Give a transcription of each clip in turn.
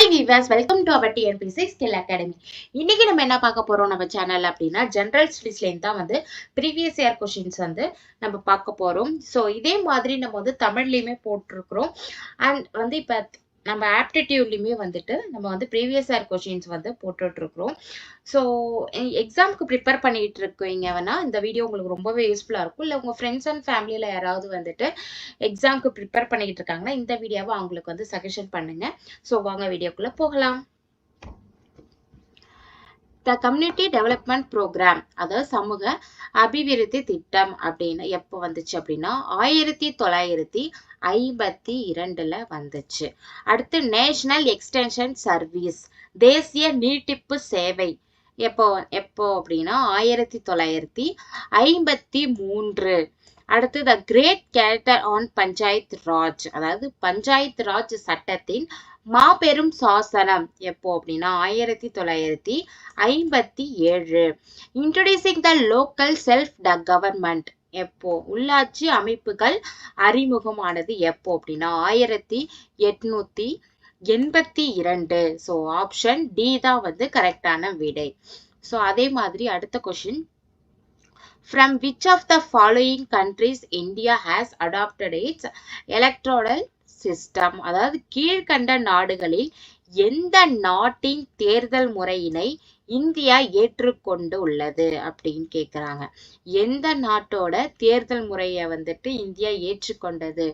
Hi viewers welcome to our TNPSC skill academy இன்னைக்கு நம்ம என்ன பார்க்க போறோம் நம்ம சேனல் அப்படின்னா ஜென்ரல் ஸ்டடீஸ்லேருந்து தான் வந்து ப்ரீவியஸ் இயர் கொஷின்ஸ் வந்து நம்ம பார்க்க போறோம். ஸோ இதே மாதிரி நம்ம வந்து தமிழ்லையுமே போட்டிருக்கிறோம். அண்ட் வந்து இப்போ நம்ம ஆப்டிடியூட்லேயுமே வந்துட்டு நம்ம வந்து ப்ரீவியஸ் இயர் கொஷின்ஸ் வந்து போட்டுட்டு இருக்கிறோம் ஸோ எக்ஸாமுக்கு ப்ரிப்பேர் பண்ணிட்டு இருக்கீங்க வேணா இந்த வீடியோ உங்களுக்கு ரொம்பவே யூஸ்ஃபுல்லாக இருக்கும். இல்லை உங்கள் ஃப்ரெண்ட்ஸ் அண்ட் ஃபேமிலியில் யாராவது வந்துட்டு எக்ஸாமுக்கு ப்ரிப்பேர் பண்ணிக்கிட்டு இருக்காங்கன்னா இந்த வீடியோவை அவங்களுக்கு வந்து சஜஷன் பண்ணுங்க. ஸோ வாங்க வீடியோக்குள்ளே போகலாம். த கம்யூனிட்டி டெவலப்மெண்ட் ப்ரோக்ராம் அதாவது சமூக அபிவிருத்தி திட்டம் அப்படின்னு எப்போ வந்துச்சு அப்படின்னா ஆயிரத்தி தொள்ளாயிரத்தி ஐம்பத்தி இரண்டில் வந்துச்சு. அடுத்து நேஷனல் எக்ஸ்டென்ஷன் சர்வீஸ் தேசிய நீட்டிப்பு சேவை எப்போ எப்போ அப்படின்னா ஆயிரத்தி தொள்ளாயிரத்தி ஐம்பத்தி மூன்று. அடுத்து the great character on panchayat raj அதாவது பஞ்சாயத் ராஜ் சட்டத்தின் மாபெரும் சாசனம் எப்போ அப்படின்னா ஆயிரத்தி தொள்ளாயிரத்தி ஐம்பத்தி ஏழு. Introducing the local self the government எப்போ? உள்ளாட்சி அமைப்புகள் அறிமுகமானது எப்போ அப்படின்னா ஆயிரத்தி எட்நூத்தி எண்பத்தி இரண்டு. ஸோ ஆப்ஷன் டி தான் வந்து கரெக்டான விடை. ஸோ அதே மாதிரி அடுத்த question From which of the following countries India has adopted its electoral system? அதாவது கீழ்கண்ட நாடுகளில் எந்த நாட்டின் தேர்தல் முறையினை இந்தியா ஏற்றுக்கொண்டு உள்ளது அப்படின்னு கேக்குறாங்க. எந்த நாட்டோட தேர்தல் முறையை வந்துட்டு இந்தியா ஏற்றுக்கொண்டது?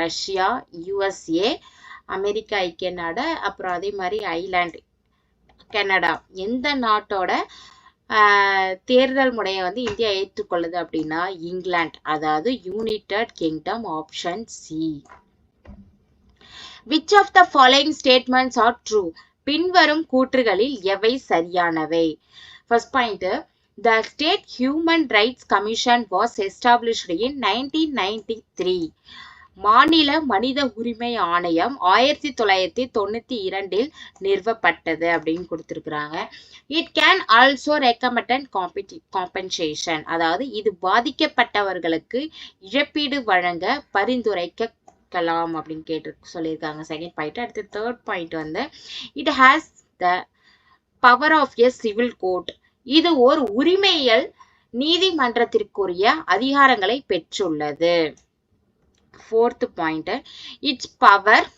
ரஷ்யா யுஎஸ்ஏ அமெரிக்கா ஐக்கிய நாடு அப்புறம் அதே மாதிரி ஐலாந்து கனடா. எந்த நாட்டோட தேர்தல் முறையை வந்து இந்தியா ஏற்றுக்கொள்ளுது அப்படின்னா இங்கிலாந்து அதாவது United Kingdom option C which of the following statements are true பின்வரும் கூற்றுகளில் எவை சரியானவை? First point the state human rights commission was established in nineteen ninety three மாநில மனித உரிமை ஆணையம் ஆயிரத்தி தொள்ளாயிரத்தி தொண்ணூற்றி இரண்டில் நிறுவப்பட்டது அப்படின்னு கொடுத்துருக்குறாங்க. இட் கேன் ஆல்சோ ரெக்கமெண்ட் காம்பி காம்பன்சேஷன் அதாவது இது பாதிக்கப்பட்டவர்களுக்கு இழப்பீடு வழங்க பரிந்துரைக்கலாம் அப்படின்னு கேட்டு சொல்லியிருக்காங்க. செகண்ட் பாயிண்ட் அடுத்து தேர்ட் பாயிண்ட் வந்து it has the power of a civil court இது ஒரு உரிமையியல் நீதிமன்றத்திற்குரிய அதிகாரங்களை பெற்றுள்ளது. Fourth point it's power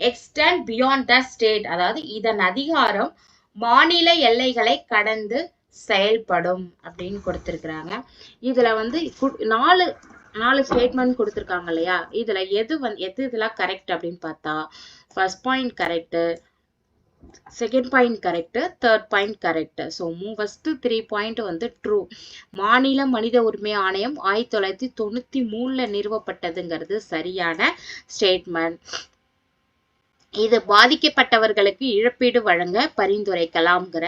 extend beyond the state அதாவது இதன் அதிகாரம் மாநில எல்லைகளை கடந்து செயல்படும் அப்படின்னு கொடுத்திருக்கிறாங்க. இதுல வந்து நாலு நாலு ஸ்டேட்மெண்ட் கொடுத்துருக்காங்க இல்லையா? இதுல எது வந்து எது இதெல்லாம் கரெக்ட் அப்படின்னு பார்த்தா first point correct second point correct third point correct so first three point வந்து ட்ரூ மாநில மனித உரிமை ஆணையம் ஆயிரத்தி தொள்ளாயிரத்தி தொண்ணூத்தி மூணுல நிறுவப்பட்டதுங்கிறது சரியான ஸ்டேட்மெண்ட் இது பாதிக்கப்பட்டவர்களுக்கு இழப்பீடு வழங்க பரிந்துரைக்கலாம்ங்கிற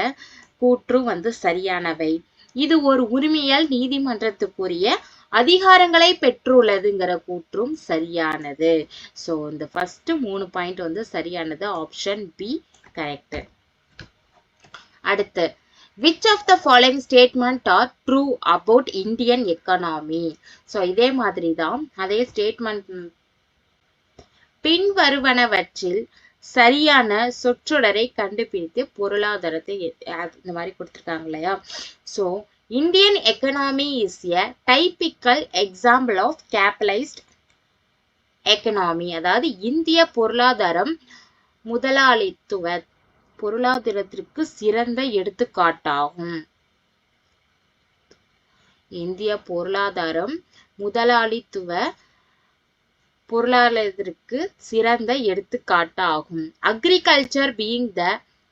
கூற்று வந்து சரியானவை. இது ஒரு உரிமையால் நீதிமன்றத்துக்குரிய அதிகாரங்களை பெற்றுள்ளதுங்கிற கூற்றும் சரியானது. ஸோ இந்த ஃபர்ஸ்ட் மூணு பாயிண்ட் வந்து சரியானது. ஆப்ஷன் பி கரெக்ட் அடுத்து which of the following statement are true about Indian economy so இதே மாதிரி தான் அதே ஸ்டேட்மெண்ட் பின்வருவனவற்றில் சரியான சொற்றொடரை கண்டுபிடித்து பொருளாதாரத்தை இந்த மாதிரி கொடுத்துருக்காங்க இல்லையா? So Indian economy is a typical example of capitalist economy அதாவது இந்திய பொருளாதாரம் முதலாளித்துவ பொருளாதாரத்திற்கு சிறந்த எடுத்துக்காட்டாகும். இந்திய பொருளாதாரம் முதலாளித்துவ பொருளாதாரத்திற்கு சிறந்த எடுத்துக்காட்டாகும். Agriculture being the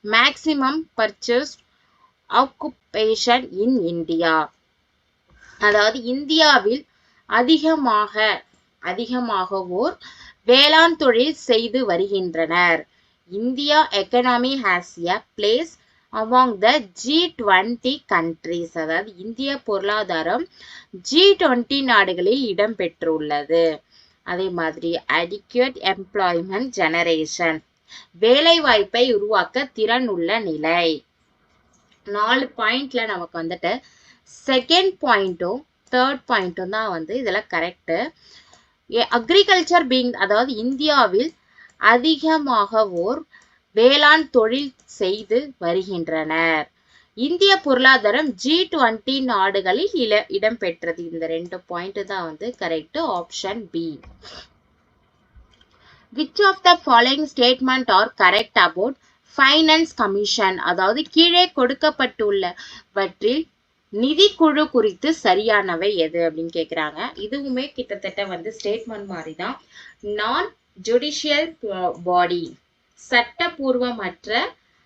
maximum purchase occupation in India அதாவது இந்தியாவில் அதிகமாக அதிகமாகவோர் வேளாண் தொழில் செய்து வருகின்றனர். India economy has a place among the G twenty countries அதாவது இந்திய பொருளாதாரம் ஜி டுவெண்ட்டி நாடுகளில் இடம்பெற்றுள்ளது. அதே மாதிரி adequate எம்ப்ளாய்மெண்ட் ஜெனரேஷன் வேலை வாய்ப்பை உருவாக்க திறன் உள்ள நிலை. நாலு பாயிண்ட்ல நமக்கு வந்துட்டு செகண்ட் பாயிண்ட்டும் தேர்ட் பாயிண்ட்டும் தான் வந்து இதில் கரெக்ட் அக்ரிகல்ச்சர் பீங் அதாவது இந்தியாவில் அதிகமாகவோர் வேளாண் தொழில் செய்து வருகின்றனர். இந்திய பொருளாதாரம் ஜி டுவெண்ட்டி நாடுகளில் இல இடம்பெற்றது இந்த ரெண்டு பாயிண்ட் தான் வந்து correct option B which of the following statement are correct about finance commission அதாவது கீழே கொடுக்கப்பட்டுள்ளவற்றில் குழு குறித்து சரியானவை எது அப்படின்னு கேக்குறாங்க. இதுவுமே கிட்டத்தட்ட வந்து ஸ்டேட்மெண்ட் மாதிரி தான் நான் ஜுடிஷியல் பாடி சட்டபூர்வமற்ற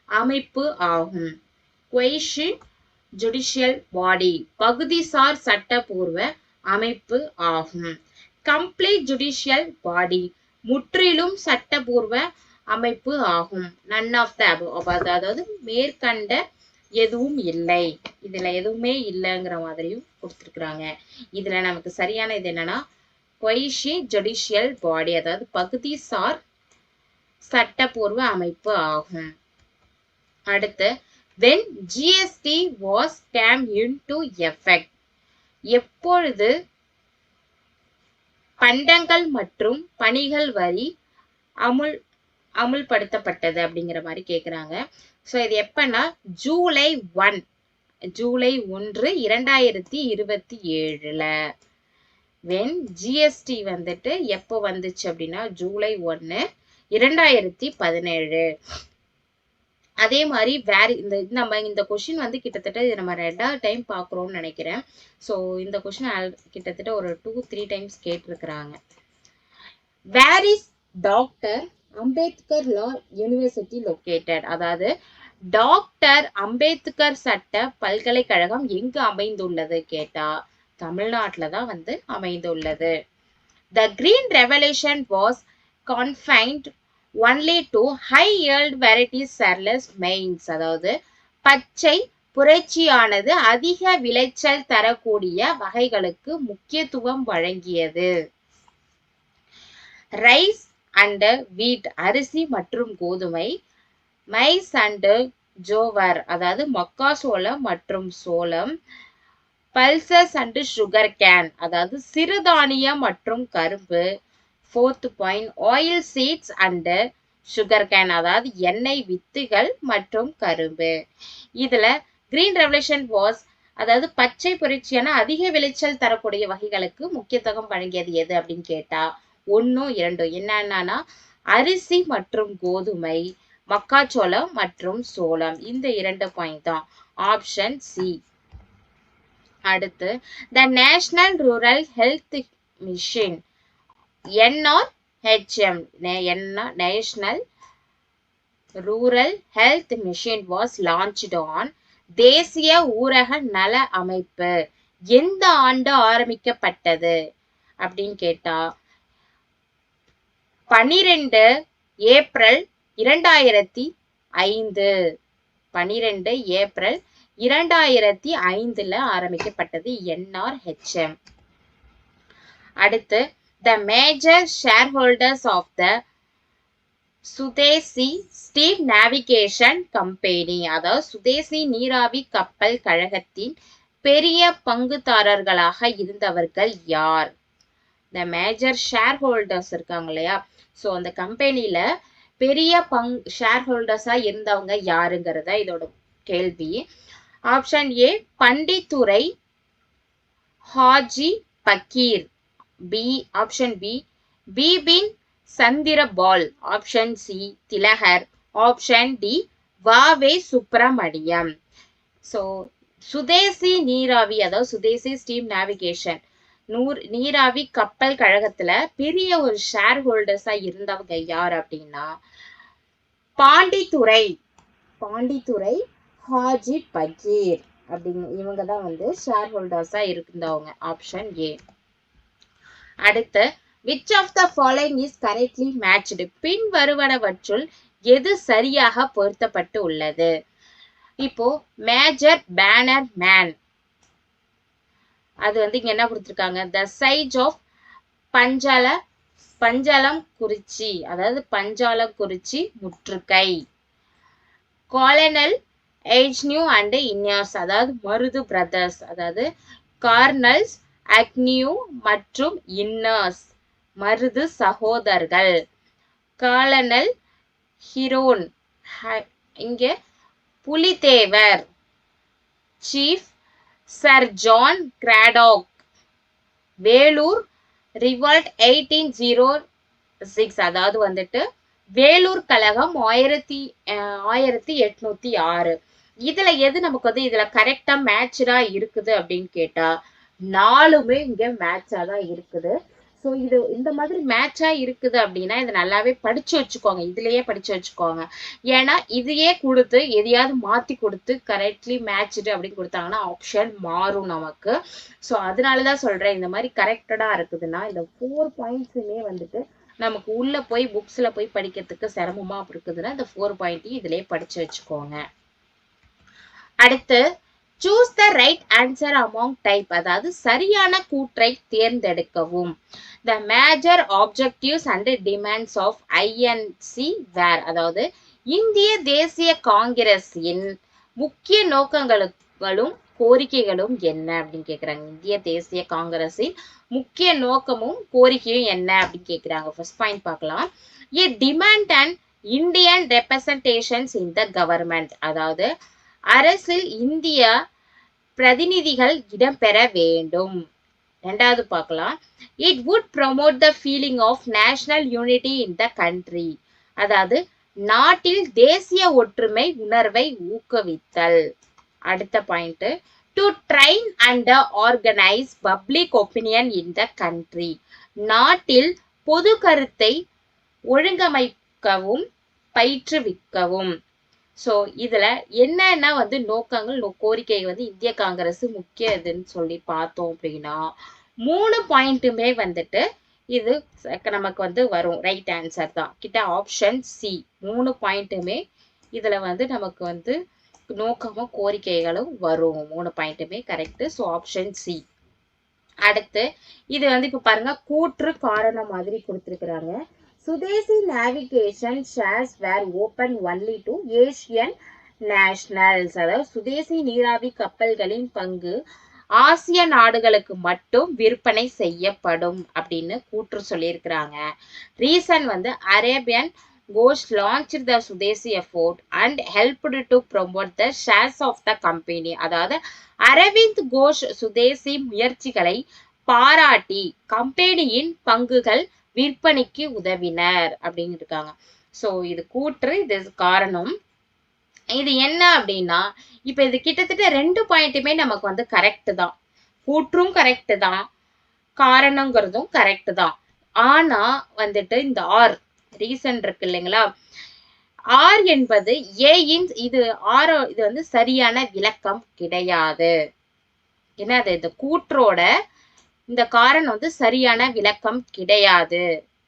அமைப்பு ஆகும். கொய்ஷின் ஜுடிஷியல் பாடி பகுதிசார் சட்டபூர்வ அமைப்பு ஆகும். கம்ப்ளீட் ஜுடிஷியல் பாடி முற்றிலும் சட்டபூர்வ அமைப்பு ஆகும். நன் ஆஃப் த அதாவது மேற்கண்ட எதுவும் இல்லை. இதுல எதுவுமே இல்லைங்கிற மாதிரியும் கொடுத்துருக்குறாங்க. இதுல நமக்கு சரியான இது என்னன்னா கொய்ஷி ஜுடிஷியல் பாடி அதாவது பகுதிசார் சட்டபூர்வ அமைப்பு ஆகும். அடுத்து when GST was came in to effect எப்பொழுது பண்டங்கள் மற்றும் பணிகள் வரி அமுல் அமுல்படுத்தப்பட்டது அப்படிங்கிற மாதிரி கேட்குறாங்க ஸோ இது எப்பன்னா ஜூலை ஒன் ஜூலை ஒன்று இரண்டாயிரத்தி இருபத்தி ஏழுல. வென் ஜிஎஸ்டி வந்துட்டு எப்போ வந்துச்சு அப்படின்னா ஜூலை ஒன்று இரண்டாயிரத்தி பதினேழு. அதே மாதிரி வேற இந்த நம்ம இந்த கொஷின் வந்து கிட்டத்தட்ட இது நம்ம ரெண்டாவது டைம் பார்க்குறோம்னு நினைக்கிறேன். ஸோ இந்த கொஷின் கிட்டத்தட்ட ஒரு டூ த்ரீ டைம்ஸ் கேட்டிருக்கிறாங்க. Where is doctor Ambedkar law university located அதாவது டாக்டர் அம்பேத்கர் சட்ட பல்கலைக்கழகம் எங்கு அமைந்துள்ளது? கேட்டா தமிழ்நாட்டில் தான் வந்து அமைந்துள்ளது. The green revolution was confined only to high yield varieties cereals mains அதாவது பச்சை புரட்சியானது அதிக விளைச்சல் தரக்கூடிய வகைகளுக்கு முக்கியத்துவம் வழங்கியது. ரைஸ் அண்ட் வீட் அரிசி மற்றும் கோதுமை மைஸ் அண்ட் ஜோவர் அதாவது மக்காசோளம் மற்றும் சோளம் பல்சஸ் அண்ட் சுகர் கேன் அதாவது சிறுதானியம் மற்றும் கரும்பு. Fourth point oil seeds and sugar cane அதாவது எண்ணெய் வித்துகள் மற்றும் கரும்பு. இதில் கிரீன் ரெவல்யூஷன் வாஸ் அதாவது பச்சை புரட்சியான அதிக விளைச்சல் தரக்கூடிய வகைகளுக்கு முக்கியத்துவம் வழங்கியது எது அப்படின்னு கேட்டா ஒன்றும் இரண்டும் என்னென்னா அரிசி மற்றும் கோதுமை மக்காச்சோளம் மற்றும் சோளம். இந்த இரண்டு பாயிண்ட் தான். ஆப்ஷன் சி அடுத்து the national rural health mission NRHM national rural health mission was launched on தேசிய ஊரக நல அமைப்பு. எந்த ஆண்டு ஆரம்பிக்கப்பட்டது? அப்படின்னு கேட்டா பனிரெண்டு ஏப்ரல் இரண்டாயிரத்தி ஐந்து. பனிரெண்டு ஏப்ரல் இரண்டாயிரத்தி ஐந்துல ஆரம்பிக்கப்பட்டது என்ஆர்ஹெச்எம். அடுத்து the major share holders of the Swadeshi steam navigation company அதாவது சுதேசி நீராவி கப்பல் கழகத்தின் பெரிய பங்குதாரர்களாக இருந்தவர்கள் யார்? த மேஜர் ஷேர் ஹோல்டர்ஸ் இருக்காங்க இல்லையா? ஸோ அந்த கம்பெனியில பெரிய பங் ஷேர் ஹோல்டர்ஸா இருந்தவங்க யாருங்கிறத இதோட கேள்வி. Option A Pandithurai Haji Fakir B option B Bipin Chandrapal option C Tilak option D வாவே Subramaniam so Swadeshi நீராவி அதாவது சுதேசி ஸ்டீம் நேவிகேஷன் நூர் நீராவி கப்பல் கழகத்துல பெரிய ஒரு ஷேர் ஹோல்டர்ஸா இருந்தவங்க யார் அப்படின்னா பாண்டித்துறை பாண்டித்துறை ஹாஜி பகீர் அப்படிங்க இவங்க தான் வந்து ஷேர் ஹோல்டர்ஸாக இருந்தவங்க. ஆப்ஷன் ஏ அடுத்து which of the following is correctly matched பின் வருவனவற்றுள் எது சரியாக பொருத்தப்பட்டு உள்ளது? இப்போ மேஜர் பேனர் மேன் அது வந்து இங்க என்ன கொடுத்துருக்காங்க? த சைஸ் ஆஃப் பஞ்சால பஞ்சாலம் குறிச்சி. அதாவது பஞ்சாலம் குறிச்சி முற்றுகை காலனல் ஏஜ்னியூ அண்ட் இன்யாஸ் அதாவது மருது பிரதர்ஸ் அதாவது கார்னல்ஸ் அக்னியூ மற்றும் இன்னர்ஸ் மருது சகோதரர்கள். காலனல் ஹிரோன் இங்கே Pulithevar chief sir John Craddock Vellore revolt eighteen zero six அதாவது வந்துட்டு வேலூர் கழகம் ஆயிரத்தி ஆயிரத்தி எட்நூத்தி ஆறு. இதுல எது நமக்கு வந்து இதுல கரெக்டா மேட்சா இருக்குது அப்படின்னு கேட்டா நாலுமே இங்க மேட்சா தான் இருக்குது. ஸோ இது இந்த மாதிரி மேட்சா இருக்குது அப்படின்னா இதை நல்லாவே படிச்சு வச்சுக்கோங்க. இதுலயே படிச்சு வச்சுக்கோங்க. ஏன்னா இதையே கொடுத்து எதையாவது மாத்தி கொடுத்து கரெக்ட்லி மேட்ச்டு அப்படின்னு கொடுத்தாங்கன்னா ஆப்ஷன் மாறும் நமக்கு. ஸோ அதனாலதான் சொல்றேன் இந்த மாதிரி கரெக்டடா இருக்குதுன்னா இந்த ஃபோர் பாயிண்ட்ஸுமே வந்துட்டு நமக்கு உள்ள போய் புக்ஸ்ல போய் படிக்கிறதுக்கு சிரமமா இருக்குதுன்னா இந்த ஃபோர் பாயிண்ட்டையும் இதுலயே படிச்சு வச்சுக்கோங்க. அடுத்து choose the right answer among type அதாவது சரியான கூற்றை தேர்ந்தெடுக்கவும். The major objectives and demands of INC were அதாவது இந்திய தேசிய காங்கிரஸின் முக்கிய நோக்கங்களும் கோரிக்கைகளும் என்ன அப்படின்னு கேக்குறாங்க. இந்திய தேசிய காங்கிரஸின் முக்கிய நோக்கமும் கோரிக்கையும் என்ன அப்படின்னு கேக்குறாங்க. ஃபர்ஸ்ட் பாயிண்ட் பார்க்கலாம். A demand and Indian representations in the government அதாவது அரசில் இந்திய பிரதிநிதிகள் இடம்பெற வேண்டும். ரெண்டாவது பார்க்கலாம். It would promote the feeling of national unity in the country அதாவது நாட்டில் தேசிய ஒற்றுமை உணர்வை ஊக்குவித்தல். அடுத்த point to train and organise public opinion in the country நாட்டில் பொது கருத்தை ஒழுங்கமைக்கவும் பயிற்றுவிக்கவும். ஸோ இதில் என்னென்ன வந்து நோக்கங்கள் நோ- கோரிக்கை வந்து இந்திய காங்கிரஸ் முக்கிய இதுன்னு சொல்லி பார்த்தோம் அப்படின்னா மூணு பாயிண்ட்டுமே வந்துட்டு இது நமக்கு வந்து வரும். ரைட் ஆன்சர் தான். கிட்ட ஆப்ஷன் சி மூணு பாயிண்ட்டுமே இதில் வந்து நமக்கு வந்து நோக்கமும் கோரிக்கைகளும் வரும். மூணு பாயிண்ட்டுமே கரெக்டு ஸோ ஆப்ஷன் சி அடுத்து இது வந்து இப்போ பாருங்க கூற்று காரணம் மாதிரி கொடுத்துருக்குறாங்க. Swadeshi navigation shares were open only to Asian nationals அதாவது சுதேசி நீராவி கப்பல்களின் பங்கு ஆசிய நாடுகளுக்கு மட்டும் விற்பனை செய்யப்படும் அப்படின்னு கூற்று சொல்லியிருக்கிறாங்க. ரீசன் வந்து Aurobindo Ghosh launch the Swadeshi effort and helped to promote the shares of the company அதாவது அரவிந்த் கோஷ் சுதேசி முயற்சிகளை பாராட்டி கம்பெனியின் பங்குகள் விற்பனைக்கு உதவினர் அப்படின்னு இருக்காங்க. ஸோ இது கூற்று இது காரணம். இது என்ன அப்படின்னா இப்ப இது கிட்டத்தட்ட ரெண்டு பாயிண்ட்டுமே நமக்கு வந்து கரெக்ட் தான். கூற்றும் கரெக்ட் தான். காரணங்கிறதும் கரெக்ட் தான். ஆனா வந்துட்டு இந்த ஆர் ரீசன் இருக்கு இல்லைங்களா? ஆர் என்பது ஏயின் இது ஆர் இது வந்து சரியான விளக்கம் கிடையாது. என்னது? இந்த கூற்றோட இந்த காரணம் வந்து சரியான விளக்கம் கிடையாது.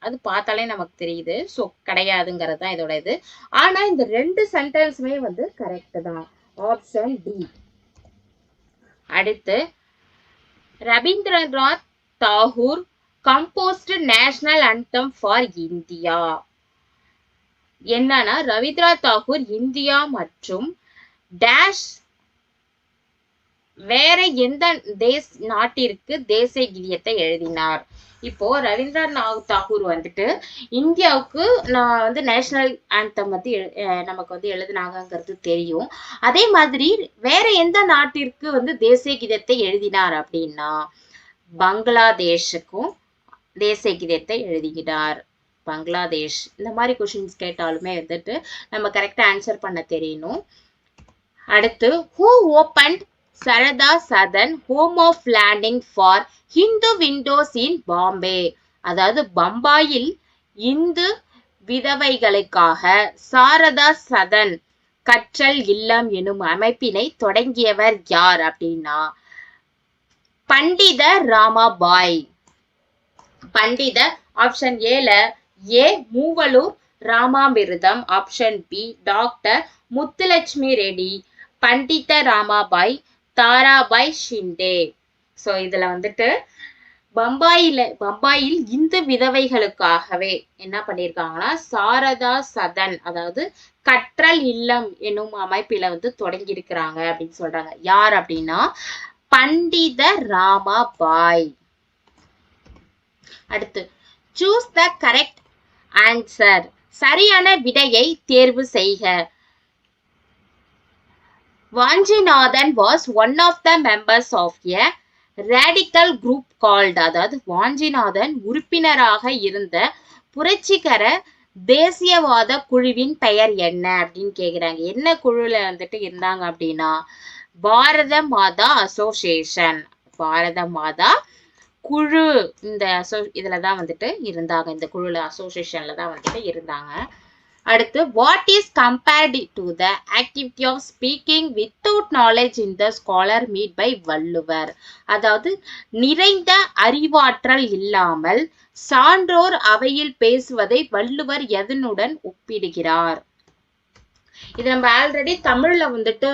அது பார்த்தாலே நமக்கு தெரியுது. ஸோ கிடையாதுங்கிறது தான் இதோட இது. ஆனால் இந்த ரெண்டு சென்டென்ஸுமே வந்து கரெக்ட் தான். ஆப்ஷன் டி அடுத்து Rabindranath Tagore composed national anthem for India என்னன்னா ரவீந்திரநாத் தாகூர் இந்தியா மற்றும் டேஷ் வேற எந்த தேஸ் நாட்டிற்கு தேசிய கீதத்தை எழுதினார்? இப்போ ரவீந்திரநாத் தாகூர் வந்துட்டு இந்தியாவுக்கு நான் வந்து நேஷனல் ஆந்தம் வந்து எழு- நமக்கு வந்து எழுதினாங்கங்கிறது தெரியும். அதே மாதிரி வேற எந்த நாட்டிற்கு வந்து தேசிய கீதத்தை எழுதினார் அப்படின்னா பங்களாதேஷுக்கும் தேசிய கீதத்தை எழுதுகிறார் பங்களாதேஷ். இந்த மாதிரி கொஷின்ஸ் கேட்டாலுமே வந்துட்டு நம்ம கரெக்டாக ஆன்சர் பண்ண தெரியணும். அடுத்து who open Sharada Sadan home of landing for Hindu widows in Bombay அதாவது பம்பாயில் இந்து விதவைகளுக்காக சாரதா சதன் கற்றல் இல்லம் எனும் அமைப்பினை தொடங்கியவர் யார் அப்படின்னா பண்டித ராமாபாய். பண்டித ஆப்ஷன் ஏல A Moovalur Ramamirtham. Option B doctor Muthulakshmi Reddy Pandita Ramabai Tarabai Shinde. So இதுல வந்துட்டு பம்பாயில பம்பாயில் இந்து விதவைகளுக்காகவே என்ன பண்ணியிருக்காங்கன்னா சாரதா சதன் அதாவது கற்றல் இல்லம் என்னும் அமைப்பில வந்து தொடங்கி இருக்கிறாங்க அப்படின்னு சொல்றாங்க. யார் அப்படின்னா பண்டித ராமாபாய். அடுத்து சூஸ் த கரெக்ட் ஆன்சர் சரியான விடையை தேர்வு செய்க. Vanchinathan was one of the members of a radical group called அதாவது வாஞ்சிநாதன் உறுப்பினராக இருந்த புரட்சிகர தேசியவாத குழுவின் பெயர் என்ன அப்படின்னு கேட்குறாங்க என்ன குழுவில் வந்துட்டு இருந்தாங்க அப்படின்னா பாரத மாதா அசோசியேஷன். பாரத மாதா குழு இந்த அசோ இதுல தான் வந்துட்டு இருந்தாங்க. இந்த குழுல அசோசியேஷன்ல தான் வந்துட்டு இருந்தாங்க. அடுத்து what is compared to the activity of speaking without knowledge in the scholar meet by Valluvar? அதாவது நிறைந்த அறிவாற்றல் இல்லாமல் சான்றோர் அவையில் பேசுவதை வள்ளுவர் எதனுடன் ஒப்பிடுகிறார்? இது நம்ம ஆல்ரெடி தமிழ்ல வந்துட்டு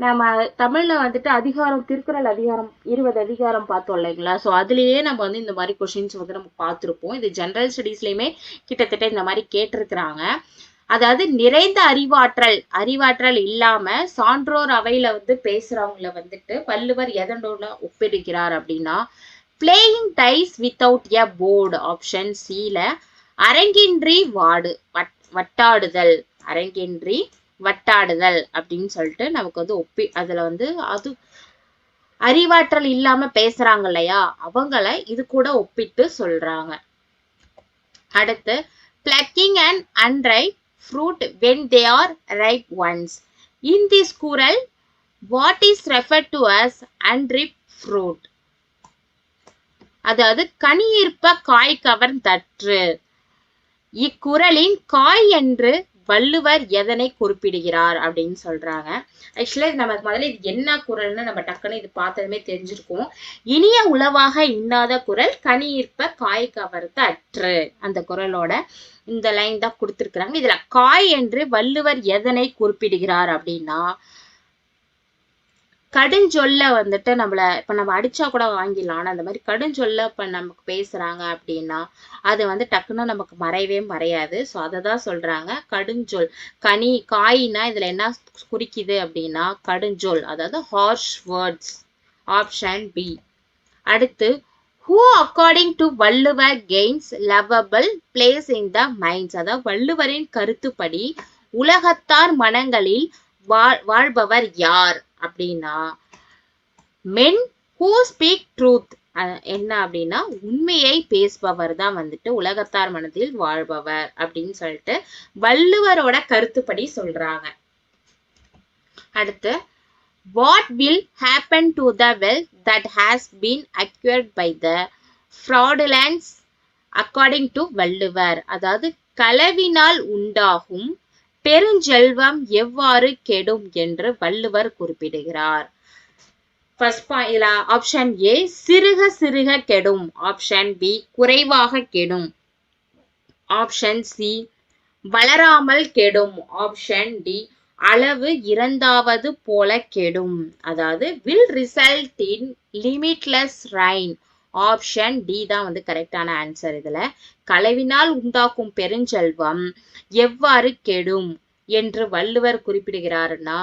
நம்ம தமிழில் வந்துட்டு அதிகாரம் திருக்குறள் அதிகாரம் இருபது அதிகாரம் பார்த்தோம் இல்லைங்களா? ஸோ அதுலேயே நம்ம வந்து இந்த மாதிரி கொஷின்ஸ் வந்து நம்ம பார்த்துருப்போம். இது ஜென்ரல் ஸ்டடீஸ்லேயுமே கிட்டத்தட்ட இந்த மாதிரி கேட்டிருக்கிறாங்க. அதாவது நிறைந்த அறிவாற்றல் அறிவாற்றல் இல்லாம சான்றோர் அவையில வந்து பேசுறவங்கள வந்துட்டு வள்ளுவர் எதனோட ஒப்பிடுகிறார் அப்படின்னா playing dice without a board option சில அரங்கின்றி வாடு வட் வட்டாடுதல் அரங்கின்றி வட்டாடுதல் அப்படின்னு சொல்லிட்டு நமக்கு வந்து ஒப்பி அதுல வந்து அது அறிவாற்றல் இல்லாம பேசுறாங்க இல்லையா? அவங்கள இது கூட ஒப்பிட்டு சொல்றாங்க. அடுத்து plucking and unripe fruit when they are ripe ones in this Kural what is refer to as unripe fruit அதாவது கனியிருப்ப காய் கவர்ந்தற்று. இக்குரலின் காய் என்று வள்ளுவர் எதனை குறிப்பிடுகிறார் அப்படின்னு சொல்றாங்க. ஆக்சுவலா இது நமக்கு முதல்ல இது என்ன குரல்னு நம்ம டக்குன்னு இது பார்த்ததுமே தெரிஞ்சிருக்கும். இனிய உளவாக இன்னாத குரல் கனியிருப்ப காய் கவர்த்த அற்று. அந்த குரலோட இந்த லைன் தான் கொடுத்துருக்குறாங்க. இதுல காய் என்று வள்ளுவர் எதனை குறிப்பிடுகிறார் அப்படின்னா கடுஞ்சொல்ல வந்துட்டு நம்மளை இப்போ நம்ம அடிச்சா கூட வாங்கிடலாம். ஆனால் அந்த மாதிரி கடுஞ்சொல்ல இப்போ நமக்கு பேசுகிறாங்க அப்படின்னா அது வந்து டக்குன்னு நமக்கு மறையவே மறையாது. ஸோ அதை தான் சொல்கிறாங்க கடுஞ்சொல் கனி காயினா இதில் என்ன குறிக்குது அப்படின்னா கடுஞ்சொல் அதாவது ஹார்ஷ் வேர்ட்ஸ் ஆப்ஷன் பி அடுத்து who according to Valluvar gains lovable place in the minds அதாவது வள்ளுவரின் கருத்துப்படி உலகத்தார் மனங்களில் வாழ் வாழ்பவர் யார்? அப்படின்னா மென் ஹூ ஸ்பீக் ட்ரூத் என்ன அப்படின்னா உண்மையை பேசுபவர் தான் வந்துட்டு உலகத்தார் மனதில் வாழ்பவர் அப்படின்னு சொல்லிட்டு வள்ளுவரோட கருத்துப்படி சொல்றாங்க. அடுத்து what will happen to the wealth that has been acquired by the fraudulence according to Valluvar? அதாவது களவினால் உண்டாகும் பெருஞ்செல்வம் எவ்வாறு கெடும் என்று வள்ளுவர் குறிப்பிடுகிறார். ஃபர்ஸ்ட் ஆப்ஷன் ஏ சிறுக சிறுக கெடும். ஆப்ஷன் பி குறைவாக கெடும். ஆப்ஷன் சி வளராமல் கெடும். ஆப்ஷன் டி அளவு இறந்தாவது போல கெடும். அதாவது will result in limitless ruin option D தான் வந்து கரெக்டான ஆன்சர் இதுல. களவினால் உண்டாக்கும் பெருஞ்செல்வம் எவ்வாறு கெடும் என்று வள்ளுவர் குறிப்பிடுகிறாருன்னா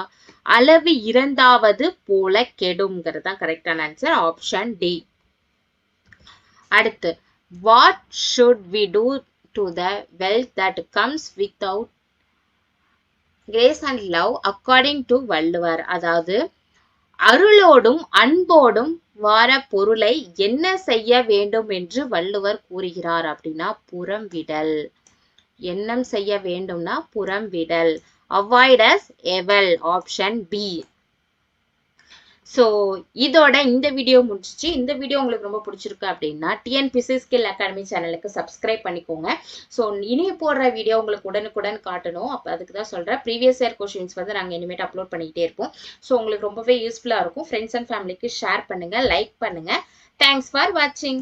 அளவு இரண்டாவது போல கெடுங்கிறது தான் கரெக்டான ஆன்சர் ஆப்ஷன் டி அடுத்து what should we do to the wealth that comes without grace and love according to Valluvar? அதாவது அருளோடும் அன்போடும் வார பொருளை என்ன செய்ய வேண்டும் என்று வள்ளுவர் கூறுகிறார் அப்படின்னா புறம் விடல் எண்ணம் செய்ய வேண்டும்னா புறம் விடல் avoid as evil option B so இதோட இந்த வீடியோ முடிச்சிச்சு இந்த வீடியோ உங்களுக்கு ரொம்ப பிடிச்சிருக்கு அப்படின்னா டிஎன்பிசி ஸ்கில் அகாடமி சேனலுக்கு சப்ஸ்கிரைப் பண்ணிக்கோங்க. ஸோ இனி போடுற வீடியோ உங்களுக்கு உடனுக்குடன் காட்டணும். அப்போ அதுக்கு தான் சொல்கிறேன் ப்ரீவியஸ் இயர் கொஷின்ஸ் வந்து நாங்கள் இனிமேட் அப்லோட் பண்ணிக்கிட்டே இருப்போம். ஸோ உங்களுக்கு ரொம்பவே யூஸ்ஃபுல்லாக இருக்கும். ஃப்ரெண்ட்ஸ் அண்ட் ஃபேமிலிக்கு ஷேர் பண்ணுங்கள் லைக் பண்ணுங்கள் தேங்க்ஸ் ஃபார் வாட்சிங்